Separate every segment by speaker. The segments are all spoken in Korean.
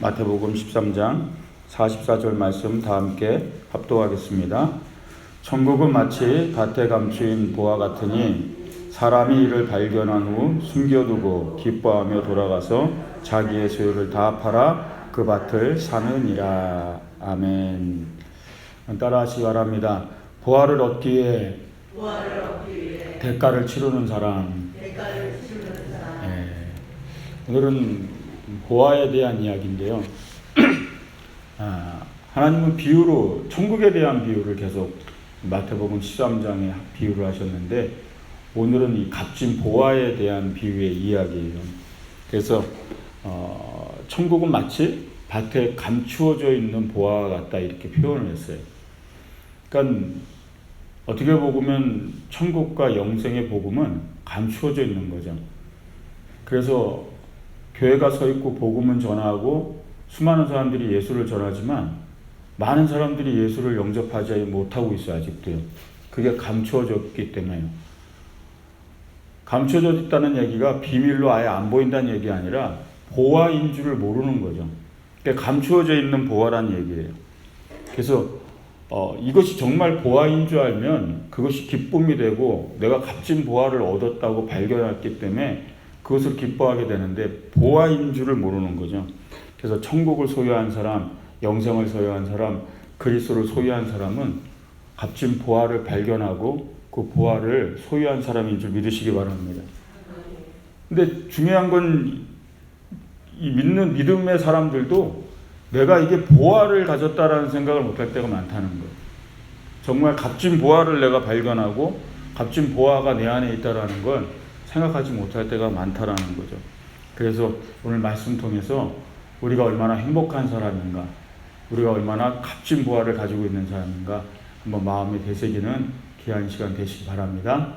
Speaker 1: 마태복음 13장 44절 말씀 다 함께 합독하겠습니다. 천국은 마치 밭에 감추인 보화 같으니 사람이 이를 발견한 후 숨겨두고 기뻐하며 돌아가서 자기의 소유를 다 팔아 그 밭을 사느니라. 아멘. 따라하시 기 바랍니다. 보화를 얻기 위해
Speaker 2: 부활을 얻기 위해
Speaker 1: 대가를 치르는 사람.
Speaker 2: 대가를 치르는 사람
Speaker 1: 예. 오늘은 보화에 대한 이야기인데요. 아, 하나님은 비유로 천국에 대한 비유를 계속 마태복음 13장에 비유를 하셨는데 오늘은 이 값진 보화에 대한 비유의 이야기예요. 그래서 어, 천국은 마치 밭에 감추어져 있는 보화와 같다 이렇게 표현을 했어요. 그러니까 어떻게 보면 천국과 영생의 복음은 감추어져 있는 거죠. 그래서 교회가 서 있고 복음은 전하고 수많은 사람들이 예수를 전하지만 많은 사람들이 예수를 영접하지 못하고 있어요 아직도요. 그게 감추어졌기 때문에요. 감춰져 있다는 얘기가 비밀로 아예 안 보인다는 얘기 아니라 보화인 줄을 모르는 거죠. 그러니까 감추어져 있는 보화란 얘기예요. 그래서 어, 이것이 정말 보화인 줄 알면 그것이 기쁨이 되고 내가 값진 보화를 얻었다고 발견했기 때문에 그것을 기뻐하게 되는데 보화인 줄을 모르는 거죠. 그래서 천국을 소유한 사람, 영생을 소유한 사람, 그리스도를 소유한 사람은 값진 보화를 발견하고 그 보화를 소유한 사람인 줄 믿으시기 바랍니다. 근데 중요한 건이 믿는 믿음의 사람들도 내가 이게 보화를 가졌다라는 생각을 못할 때가 많다는 거예요. 정말 값진 보화를 내가 발견하고 값진 보화가 내 안에 있다라는 걸 생각하지 못할 때가 많다라는 거죠. 그래서 오늘 말씀 통해서 우리가 얼마나 행복한 사람인가, 우리가 얼마나 값진 보화를 가지고 있는 사람인가 한번 마음에 되새기는 귀한 시간 되시기 바랍니다.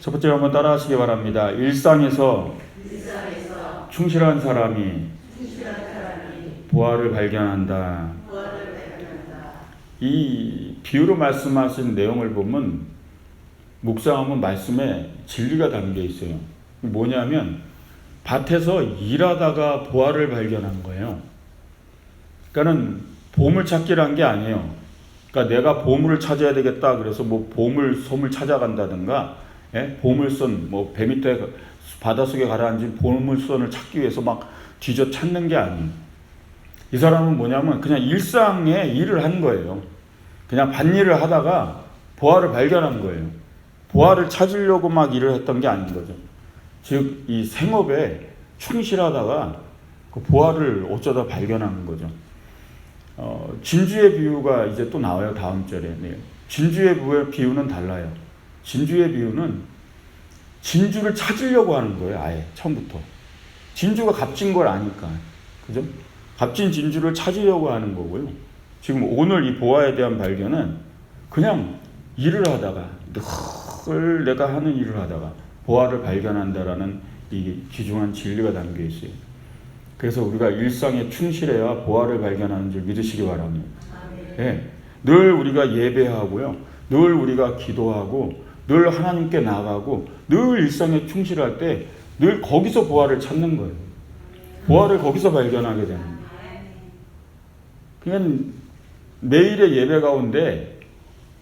Speaker 1: 첫 번째 한번 따라하시기 바랍니다. 일상에서
Speaker 2: 일상에서
Speaker 1: 충실한 사람이
Speaker 2: 사람이
Speaker 1: 보화를 발견한다.
Speaker 2: 부활을 발견한다
Speaker 1: 이 비유로 말씀하신 내용을 보면 묵상하면 말씀에 진리가 담겨 있어요. 뭐냐면 밭에서 일하다가 보화를 발견한 거예요. 그러니까는 보물 찾기란 게 아니에요. 그러니까 내가 보물을 찾아야 되겠다. 그래서 뭐 보물 섬을 찾아간다든가, 예? 보물선 뭐 배 밑에 바닷속에 가라앉은 보물선을 찾기 위해서 막 뒤져 찾는 게 아니에요. 이 사람은 뭐냐면 그냥 일상에 일을 한 거예요. 그냥 밭일을 하다가 보화를 발견한 거예요. 보화를 찾으려고 막 일을 했던 게 아닌 거죠. 즉, 이 생업에 충실하다가 그 보화를 어쩌다 발견한 거죠. 어, 진주의 비유가 이제 또 나와요. 다음 절에. 네. 진주의 비유는 달라요. 진주의 비유는 진주를 찾으려고 하는 거예요. 아예 처음부터. 진주가 값진 걸 아니까. 그죠? 값진 진주를 찾으려고 하는 거고요. 지금 오늘 이 보화에 대한 발견은 그냥 일을 하다가 늘 내가 하는 일을 하다가 보화를 발견한다라는 이 귀중한 진리가 담겨 있어요. 그래서 우리가 일상에 충실해야 보화를 발견하는 줄 믿으시기 바랍니다. 예. 늘 우리가 예배하고요. 늘 우리가 기도하고 늘 하나님께 나가고 늘 일상에 충실할 때 늘 거기서 보화를 찾는 거예요. 보화를 거기서 발견하게 되는 거예요. 그냥 매일의 예배 가운데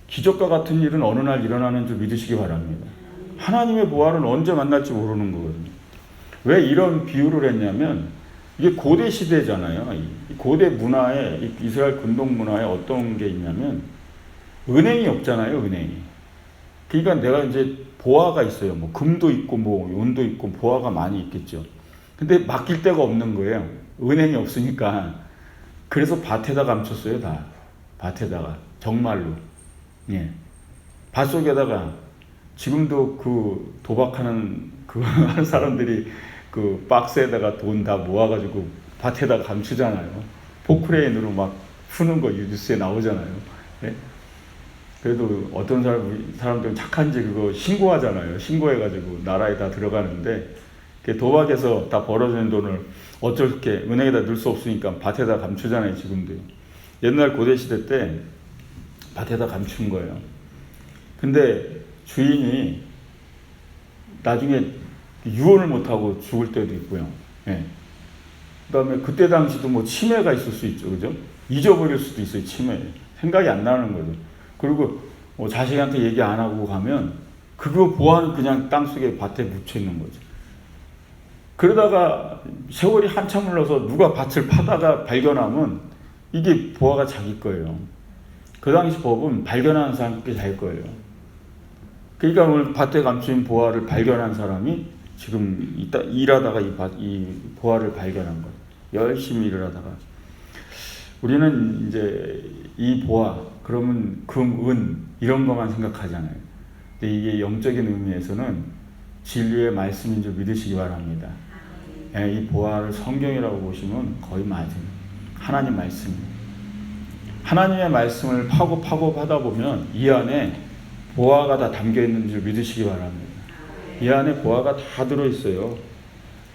Speaker 1: 기적과 같은 일은 어느 날 일어나는 줄 믿으시기 바랍니다. 하나님의 보화는 언제 만날지 모르는 거거든요. 왜 이런 비유를 했냐면 이게 고대 시대잖아요. 이 고대 문화에 이 이스라엘 근동 문화에 어떤 게 있냐면 은행이 없잖아요. 은행이. 그러니까 내가 이제 보화가 있어요. 뭐 금도 있고 뭐 은도 있고 보화가 많이 있겠죠. 근데 맡길 데가 없는 거예요. 은행이 없으니까. 그래서 밭에다 감췄어요, 다. 밭에다가. 정말로. 예. 밭 속에다가 지금도 그 도박하는 그 사람들이 그 박스에다가 돈 다 모아가지고 밭에다 감추잖아요. 포크레인으로 막 푸는 거 뉴스에 나오잖아요. 예? 그래도 어떤 사람, 사람들은 착한지 그거 신고하잖아요. 신고해가지고 나라에 다 들어가는데 도박에서 다 벌어지는 돈을 어쩔 게 은행에다 넣을 수 없으니까 밭에다 감추잖아요. 지금도. 옛날 고대 시대 때 밭에다 감춘 거예요. 근데 주인이 나중에 유언을 못하고 죽을 때도 있고요. 예. 그 다음에 그때 당시도 뭐 치매가 있을 수 있죠, 그죠? 잊어버릴 수도 있어요, 치매. 생각이 안 나는 거죠. 그리고 뭐 자식한테 얘기 안 하고 가면 그거 보아는 그냥 땅 속에 밭에 묻혀 있는 거죠. 그러다가 세월이 한참 흘러서 누가 밭을 파다가 발견하면 이게 보아가 자기 거예요. 그 당시 법은 발견하는 사람께 자기 거예요. 그러니까 오늘 밭에 감추인 보아를 발견한 사람이 지금 이따 일하다가 이, 밭, 이 보아를 발견한 거예요. 열심히 일을 하다가 우리는 이제 이 보아 그러면 금, 은 이런 것만 생각하잖아요. 근데 이게 영적인 의미에서는 진리의 말씀인 줄 믿으시기 바랍니다. 예, 이 보아를 성경이라고 보시면 거의 맞아요. 하나님 말씀. 하나님의 말씀을 파고 파고 하다 보면 이 안에 보아가 다 담겨 있는 줄 믿으시기 바랍니다. 이 안에 보아가 다 들어 있어요.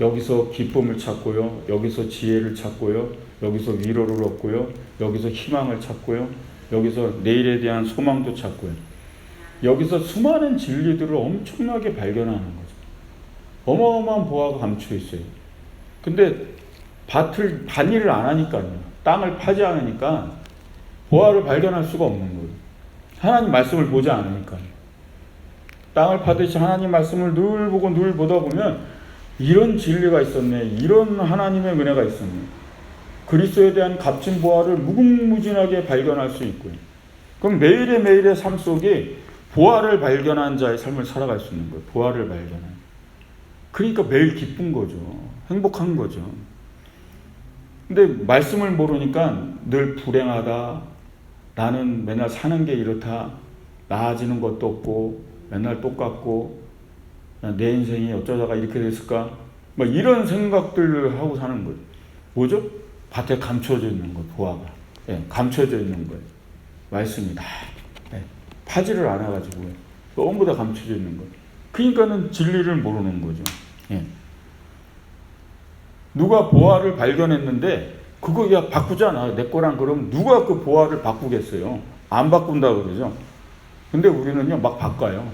Speaker 1: 여기서 기쁨을 찾고요. 여기서 지혜를 찾고요. 여기서 위로를 얻고요. 여기서 희망을 찾고요. 여기서 내일에 대한 소망도 찾고요. 여기서 수많은 진리들을 엄청나게 발견하는 거죠. 어마어마한 보아가 감추어 있어요. 근데 밭을 반일을 안 하니까요. 땅을 파지 않으니까 보아를 발견할 수가 없는 거예요. 하나님 말씀을 보지 않으니까요. 땅을 파듯이 하나님 말씀을 늘 보고 늘 보다 보면 이런 진리가 있었네. 이런 하나님의 은혜가 있었네. 그리스도에 대한 값진 보아를 무궁무진하게 발견할 수 있고요. 그럼 매일의 매일의 삶 속에 보아를 발견한 자의 삶을 살아갈 수 있는 거예요. 보아를 발견한. 그러니까 매일 기쁜 거죠. 행복한 거죠. 근데 말씀을 모르니까 늘 불행하다. 나는 맨날 사는 게 이렇다. 나아지는 것도 없고 맨날 똑같고 내 인생이 어쩌다가 이렇게 됐을까? 뭐 이런 생각들을 하고 사는 거예요. 뭐죠? 밭에 감춰져 있는 거, 보아가. 예, 감춰져 있는 거예요. 말씀이 다. 예, 파지를 않아가지고 너무 다 감춰져 있는 거예요. 그러니까는 진리를 모르는 거죠. 예. 누가 보아를 발견했는데 그거 야 바꾸잖아. 내 거랑 그럼 누가 그 보아를 바꾸겠어요? 안 바꾼다 그러죠. 근데 우리는요 막 바꿔요.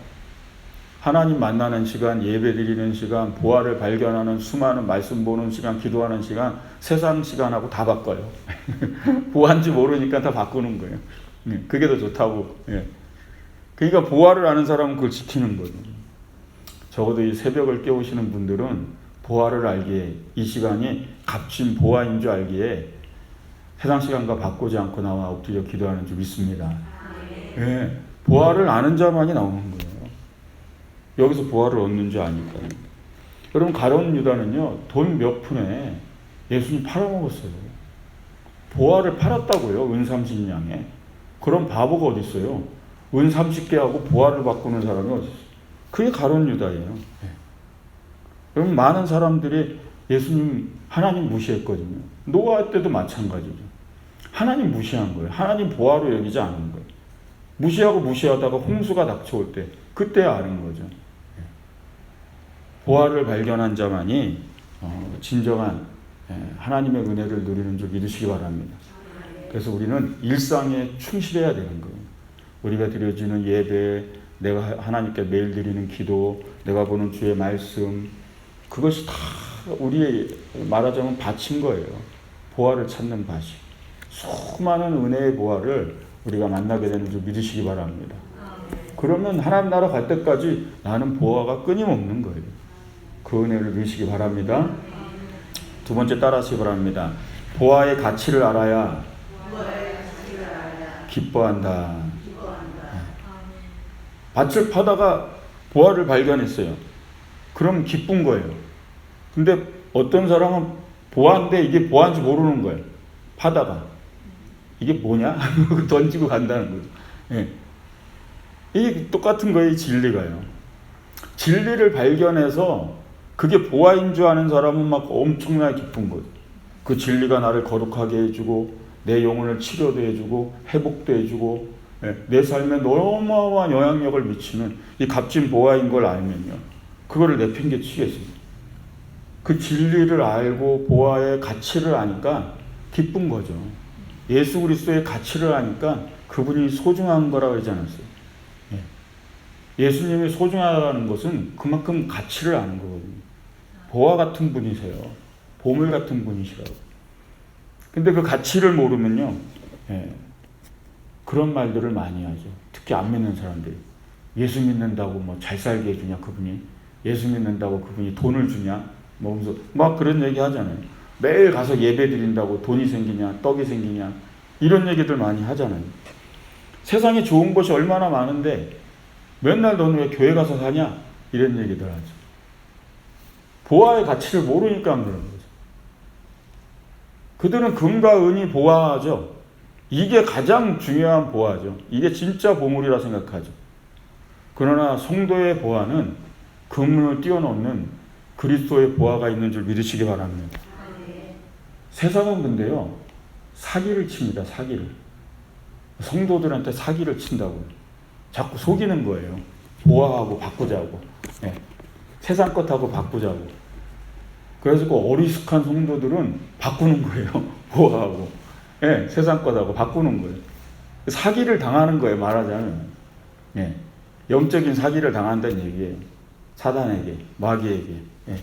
Speaker 1: 하나님 만나는 시간, 예배 드리는 시간, 보아를 발견하는 수많은 말씀 보는 시간, 기도하는 시간, 세상 시간하고 다 바꿔요. 보아인지 모르니까 다 바꾸는 거예요. 예, 그게 더 좋다고. 예. 그러니까 보아를 아는 사람은 그걸 지키는 거죠. 적어도 이 새벽을 깨우시는 분들은 보아를 알기에 이 시간이 값진 보아인 줄 알기에 세상 시간과 바꾸지 않고 나와 엎드려 기도하는 줄 믿습니다. 예, 보아를 아는 자만이 나오는 거예요. 여기서 보아를 얻는 줄 아니까요. 여러분 가론 유다는요 돈 몇 푼에 예수님 팔아먹었어요. 보아를 팔았다고요 은 30냥에. 그런 바보가 어디 있어요? 은 30개하고 보아를 바꾸는 사람이 어디 있어요? 그게 가론 유다예요. 예. 여러분 많은 사람들이 예수님 하나님 무시했거든요. 노아 때도 마찬가지죠. 하나님 무시한 거예요. 하나님 보아로 여기지 않은 거예요. 무시하고 무시하다가 홍수가 닥쳐올 때 그때 아는 거죠. 예. 보아를 발견한 자만이 어, 진정한 예, 하나님의 은혜를 누리는 줄 믿으시기 바랍니다. 그래서 우리는 일상에 충실해야 되는 거예요. 우리가 드려지는 예배, 내가 하나님께 매일 드리는 기도, 내가 보는 주의 말씀, 그것이 다 우리의 말하자면 바친 거예요. 보아를 찾는 밭이. 수많은 은혜의 보아를 우리가 만나게 되는 줄 믿으시기 바랍니다. 그러면 하나님 나라 갈 때까지 나는 보아가 끊임없는 거예요. 그 은혜를 누리시기 바랍니다. 두 번째 따라하시기 바랍니다. 보아의 가치를 알아야 기뻐한다. 밭을 파다가 보아를 발견했어요. 그럼 기쁜 거예요. 근데 어떤 사람은 보아인데 이게 보아인지 모르는 거예요. 파다가. 이게 뭐냐? 던지고 간다는 거죠. 예. 이 똑같은 거예요, 진리가요. 진리를 발견해서 그게 보아인 줄 아는 사람은 막 엄청나게 기쁜 거죠. 그 진리가 나를 거룩하게 해주고, 내 영혼을 치료도 해주고, 회복도 해주고, 예, 내 삶에 어마어마한 영향력을 미치는 이 값진 보아인 걸 알면요. 그거를 내팽개치겠습니다. 그 진리를 알고 보아의 가치를 아니까 기쁜 거죠. 예수 그리스도의 가치를 아니까 그분이 소중한 거라고 그러지 않았어요. 예. 예수님이 소중하다는 것은 그만큼 가치를 아는 거거든요. 보아 같은 분이세요. 보물 같은 분이시라고. 근데 그 가치를 모르면요, 예, 그런 말들을 많이 하죠. 특히 안 믿는 사람들이. 예수 믿는다고 뭐 잘 살게 해주냐, 그분이. 예수 믿는다고 그분이 돈을 주냐, 뭐막 그런 얘기 하잖아요. 매일 가서 예배 드린다고 돈이 생기냐, 떡이 생기냐, 이런 얘기들 많이 하잖아요. 세상에 좋은 것이 얼마나 많은데 맨날 너는 왜 교회 가서 사냐? 이런 얘기들 하죠. 보아의 가치를 모르니까 그런 거죠. 그들은 금과 은이 보아하죠. 이게 가장 중요한 보아죠. 이게 진짜 보물이라 생각하죠. 그러나 성도의 보아는 금을 뛰어넘는 그리스도의 보아가 있는 줄 믿으시기 바랍니다. 세상은 근데요, 사기를 칩니다, 사기를. 성도들한테 사기를 친다고. 자꾸 속이는 거예요. 보아하고 바꾸자고. 예. 세상 것하고 바꾸자고. 그래서 그 어리숙한 성도들은 바꾸는 거예요. 보아하고. 예, 세상 것하고 바꾸는 거예요. 사기를 당하는 거예요, 말하자면. 예. 영적인 사기를 당한다는 얘기예요. 사단에게, 마귀에게. 예.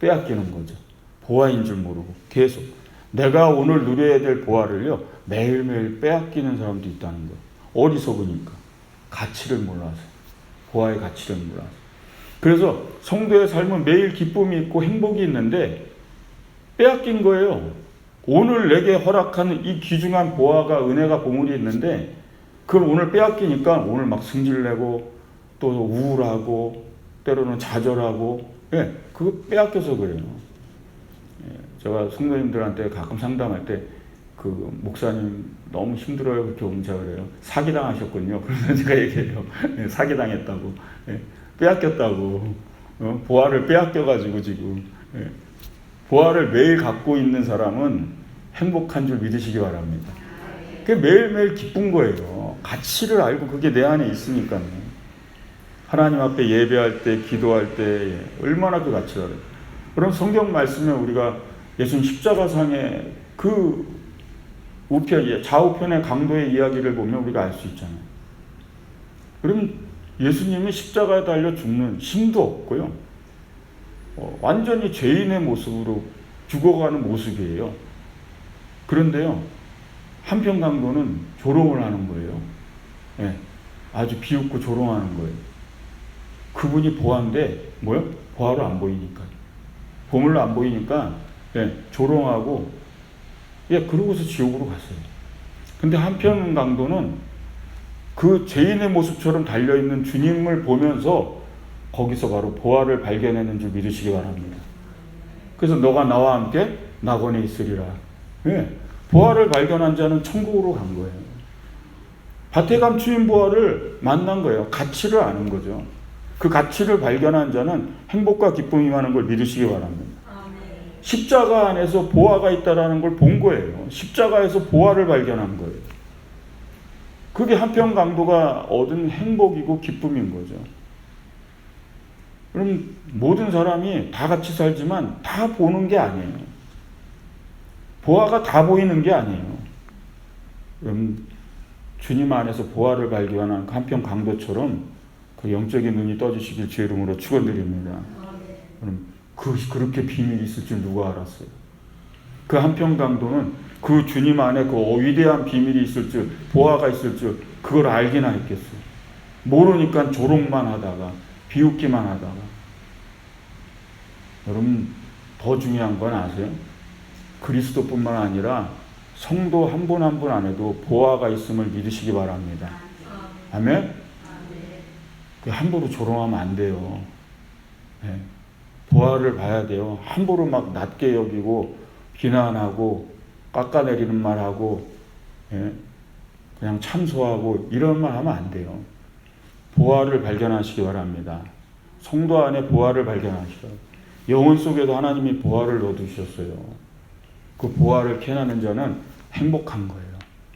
Speaker 1: 빼앗기는 거죠. 보아인 줄 모르고 계속. 내가 오늘 누려야 될 보아를요, 매일매일 빼앗기는 사람도 있다는 거예요. 어리석으니까. 가치를 몰라서. 보아의 가치를 몰라서. 그래서 성도의 삶은 매일 기쁨이 있고 행복이 있는데 빼앗긴 거예요. 오늘 내게 허락하는 이 귀중한 보아가 은혜가 보물이 있는데 그걸 오늘 빼앗기니까 오늘 막 승질 내고 또 우울하고 때로는 좌절하고 예, 그거 빼앗겨서 그래요. 예, 제가 성도님들한테 가끔 상담할 때 그 목사님 너무 힘들어요 그렇게 오면 제가 그래요 사기 당하셨군요 그러면 제가 얘기해요 예, 사기 당했다고 예, 빼앗겼다고 어? 보화를 빼앗겨가지고 지금 예. 보화를 매일 갖고 있는 사람은 행복한 줄 믿으시기 바랍니다. 그게 매일매일 기쁜 거예요. 가치를 알고 그게 내 안에 있으니까요. 하나님 앞에 예배할 때, 기도할 때 얼마나 그 가치를 알아요. 그럼 성경 말씀에 우리가 예수님 십자가상의 그 우편, 좌우편의 강도의 이야기를 보면 우리가 알 수 있잖아요. 그럼 예수님이 십자가에 달려 죽는 힘도 없고요. 어, 완전히 죄인의 모습으로 죽어가는 모습이에요. 그런데요, 한편 강도는 조롱을 하는 거예요. 예, 아주 비웃고 조롱하는 거예요. 그분이 보아인데, 뭐요? 보아로 안 보이니까. 보물로 안 보이니까, 예, 조롱하고, 예, 그러고서 지옥으로 갔어요. 근데 한편 강도는 그 죄인의 모습처럼 달려있는 주님을 보면서 거기서 바로 보화를 발견하는 줄 믿으시기 바랍니다. 그래서 너가 나와 함께 낙원에 있으리라. 예, 보화를 발견한 자는 천국으로 간 거예요. 밭에 감추인 보화를 만난 거예요. 가치를 아는 거죠. 그 가치를 발견한 자는 행복과 기쁨이 많은 걸 믿으시기 바랍니다. 십자가 안에서 보화가 있다라는 걸 본 거예요. 십자가에서 보화를 발견한 거예요. 그게 한편 강도가 얻은 행복이고 기쁨인 거죠. 그럼 모든 사람이 다 같이 살지만 다 보는 게 아니에요. 보아가 다 보이는 게 아니에요. 그럼 주님 안에서 보아를 발견한 한편 강도처럼 그 영적인 눈이 떠주시길 주의 이름으로 축원드립니다. 그럼 그 그렇게 비밀이 있을 줄 누가 알았어요? 그 한편 강도는 그 주님 안에 그 위대한 비밀이 있을 줄 보아가 있을 줄 그걸 알기나 했겠어요. 모르니까 조롱만 하다가 비웃기만 하다가 여러분 더 중요한 건 아세요? 그리스도뿐만 아니라 성도 한 분 한 분 안에도 보아가 있음을 믿으시기 바랍니다. 아멘? 그 함부로 조롱하면 안 돼요. 네. 보아를 봐야 돼요. 함부로 막 낮게 여기고 비난하고 깎아내리는 말하고 예? 그냥 참소하고 이런 말 하면 안 돼요. 보아를 발견하시기 바랍니다. 성도 안에 보아를 발견하시라. 영혼 속에도 하나님이 보아를 넣어두셨어요. 그 보아를 캐나는 자는 행복한 거예요.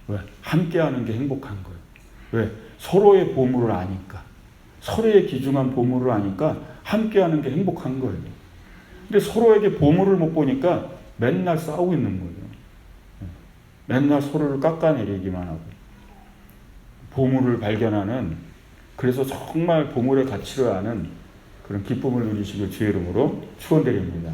Speaker 1: 왜? 함께하는 게 행복한 거예요. 왜? 서로의 보물을 아니까. 서로의 귀중한 보물을 아니까 함께하는 게 행복한 거예요. 근데 서로에게 보물을 못 보니까 맨날 싸우고 있는 거예요. 맨날 서로를 깎아내리기만 하고. 보물을 발견하는, 그래서 정말 보물의 가치를 아는 그런 기쁨을 누리시길 주의 이름으로 축원드립니다.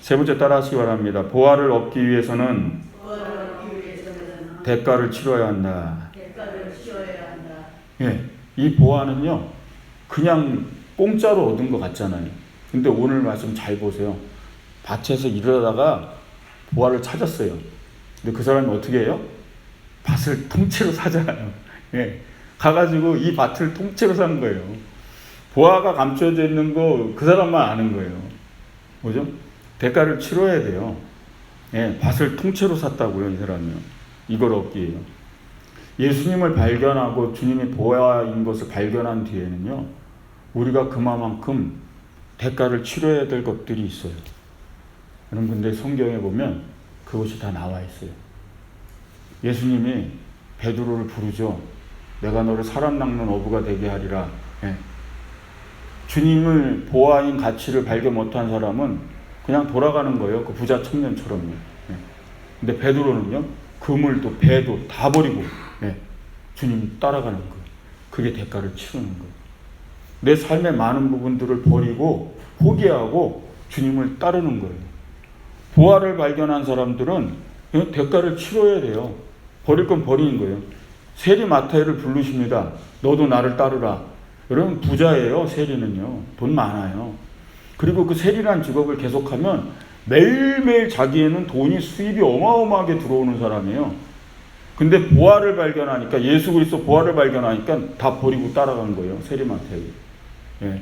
Speaker 1: 세 번째 따라하시기 바랍니다. 보화를 얻기 위해서는
Speaker 2: 부활을 얻기 위해서는
Speaker 1: 대가를 치러야 한다.
Speaker 2: 대가를 치러야 한다.
Speaker 1: 예, 이 보화는요, 그냥 공짜로 얻은 것 같잖아요. 근데 오늘 말씀 잘 보세요. 밭에서 일하다가 보화를 찾았어요. 근데 그 사람이 어떻게 해요? 밭을 통째로 사잖아요. 예, 가가지고 이 밭을 통째로 산 거예요. 보화가 감춰져 있는 거 그 사람만 아는 거예요. 뭐죠? 대가를 치러야 돼요. 예, 밭을 통째로 샀다고요, 이 사람이요. 이걸 얻기 위해요. 예수님을 발견하고 주님의 보화인 것을 발견한 뒤에는요, 우리가 그만큼 대가를 치러야 될 것들이 있어요. 여러분, 근데 성경에 보면 그것이 다 나와 있어요. 예수님이 베드로를 부르죠. 내가 너를 사람 낚는 어부가 되게 하리라. 예. 주님을 보아인 가치를 발견 못한 사람은 그냥 돌아가는 거예요. 그 부자 청년처럼요. 예. 근데 베드로는요, 그물도 배도 다 버리고 예. 주님 따라가는 거예요. 그게 대가를 치르는 거예요. 내 삶의 많은 부분들을 버리고 포기하고 주님을 따르는 거예요. 보화를 발견한 사람들은 예, 대가를 치러야 돼요. 버릴 건 버리는 거예요. 세리 마타이를 부르십니다. 너도 나를 따르라. 여러분 부자예요. 세리는요. 돈 많아요. 그리고 그 세리란 직업을 계속하면 매일매일 자기에는 돈이 수입이 어마어마하게 들어오는 사람이에요. 근데 보화를 발견하니까 예수 그리스도 보화를 발견하니까 다 버리고 따라간 거예요. 세리 마타이. 예.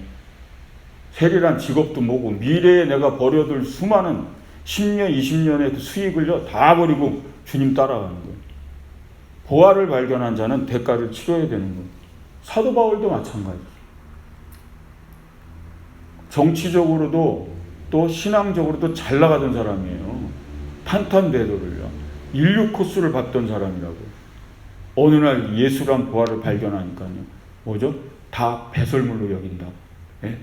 Speaker 1: 세리란 직업도 뭐고 미래에 내가 버려둘 수많은 10년, 20년의 그 수익을요 다 버리고 주님 따라가는 거예요. 보화를 발견한 자는 대가를 치러야 되는 거예요. 사도 바울도 마찬가지죠. 정치적으로도 또 신앙적으로도 잘 나가던 사람이에요. 탄탄대도를요. 인류 코스를 받던 사람이라고. 어느 날 예수란 보화를 발견하니까요. 뭐죠? 다 배설물로 여긴다고. 예?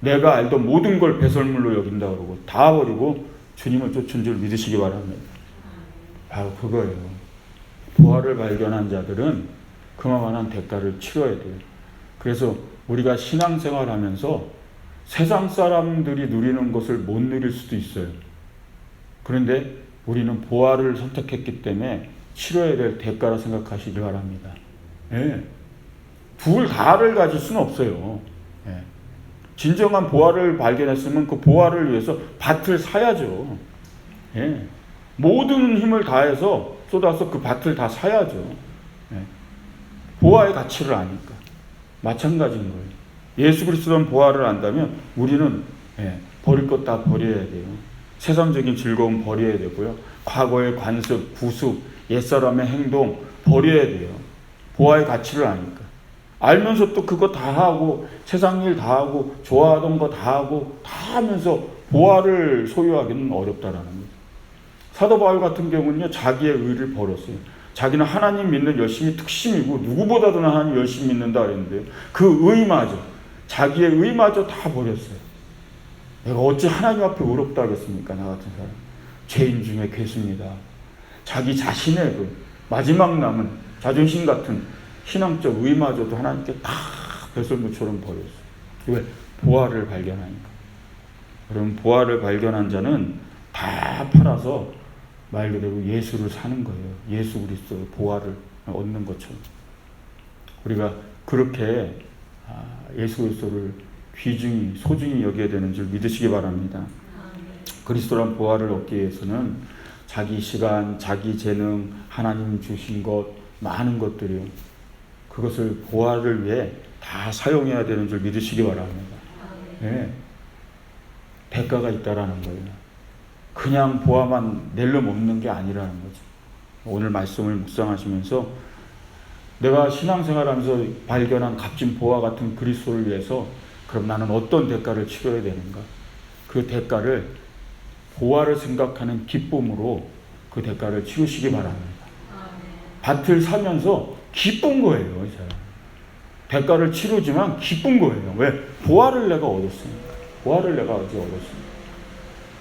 Speaker 1: 내가 알던 모든 걸 배설물로 여긴다 그러고 다 버리고 주님을 쫓은 줄 믿으시기 바랍니다. 바로 그거예요. 부활을 발견한 자들은 그만한 대가를 치러야 돼요. 그래서 우리가 신앙생활 하면서 세상 사람들이 누리는 것을 못 누릴 수도 있어요. 그런데 우리는 보화를 선택했기 때문에 치러야 될 대가라 생각하시기 바랍니다. 예. 둘 다를 가질 수는 없어요. 예. 진정한 보화를 발견했으면 그 보화를 위해서 밭을 사야죠. 예. 모든 힘을 다해서 쏟아서 그 밭을 다 사야죠. 예. 보화의 가치를 아니까. 마찬가지인 거예요. 예수 그리스도는 보화를 안다면 우리는 예, 버릴 것 다 버려야 돼요. 세상적인 즐거움 버려야 되고요. 과거의 관습, 구습, 옛사람의 행동 버려야 돼요. 보화의 가치를 아니까. 알면서 또 그거 다 하고 세상 일 다 하고 좋아하던 거 다 하고 다 하면서 보화를 소유하기는 어렵다라는 거죠. 사도 바울 같은 경우는요 자기의 의를 버렸어요. 자기는 하나님 믿는 열심이 특심이고 누구보다도 하나님 열심히 믿는다 그랬는데요. 그 의마저 자기의 의마저 다 버렸어요. 내가 어찌 하나님 앞에 의롭다 하겠습니까 나 같은 사람 죄인 중에 괴수입니다. 자기 자신의 그 마지막 남은 자존심 같은 신앙적 의마저도 하나님께 다 배설물처럼 버렸어요. 왜? 보화를 발견하니까. 여러분 보화를 발견한 자는 다 팔아서 말 그대로 예수를 사는 거예요. 예수 그리스도의 보화를 얻는 것처럼. 우리가 그렇게 아, 예수 그리스도를 귀중히 소중히 여겨야 되는 줄 믿으시기 바랍니다. 그리스도란 보화를 얻기 위해서는 자기 시간, 자기 재능, 하나님 주신 것 많은 것들이요. 그것을 보화를 위해 다 사용해야 되는 줄 믿으시기 바랍니다. 예. 대가가 있다라는 거예요. 그냥 보아만 낼름 없는 게 아니라는 거죠. 오늘 말씀을 묵상하시면서 내가 신앙생활하면서 발견한 값진 보화 같은 그리스도를 위해서 그럼 나는 어떤 대가를 치러야 되는가? 그 대가를 보화를 생각하는 기쁨으로 그 대가를 치르시기 바랍니다. 밭을 사면서 기쁜 거예요, 이 사람. 대가를 치르지만 기쁜 거예요. 왜? 보화를 내가 얻었으니까. 보화를 내가 어제 얻었으니까.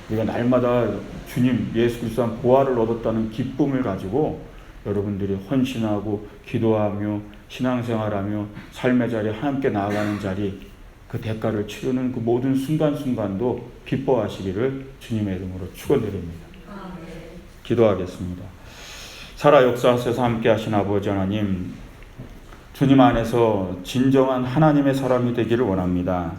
Speaker 1: 우리가 날마다 주님 예수 그리스도 보화를 얻었다는 기쁨을 가지고 여러분들이 헌신하고 기도하며 신앙생활하며 삶의 자리에 함께 나아가는 자리 그 그 대가를 치르는 그 모든 순간순간도 기뻐하시기를 주님의 이름으로 축원드립니다. 기도하겠습니다. 살아 역사하셔서 함께 하신 아버지 하나님 주님 안에서 진정한 하나님의 사람이 되기를 원합니다.